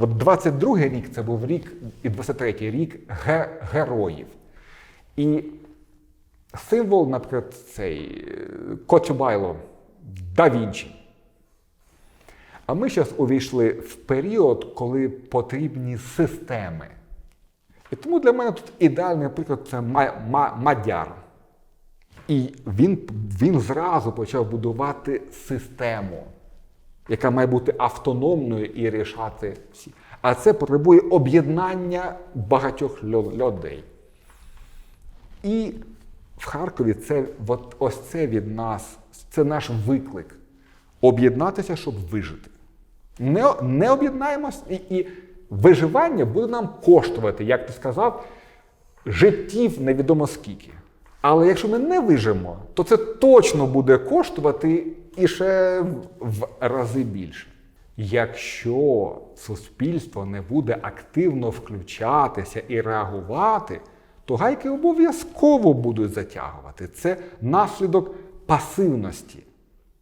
От 22-й рік це був рік, і 23-й рік ге- героїв. І символ, наприклад, цей Коцюбайло да Вінчі. А ми зараз увійшли в період, коли потрібні системи. І тому для мене тут ідеальний приклад це Ма- Ма- Мадяр. І він, він зразу почав будувати систему, яка має бути автономною і рішати всі. А це потребує об'єднання багатьох людей. І в Харкові це от, ось це від нас, це наш виклик об'єднатися, щоб вижити. Не, не об'єднаємось, і, і виживання буде нам коштувати, як ти сказав, життів невідомо скільки. Але якщо ми не вижимо, то це точно буде коштувати і ще в, рази більше. Якщо суспільство не буде активно включатися і реагувати, то гайки обов'язково будуть затягувати. Це наслідок пасивності.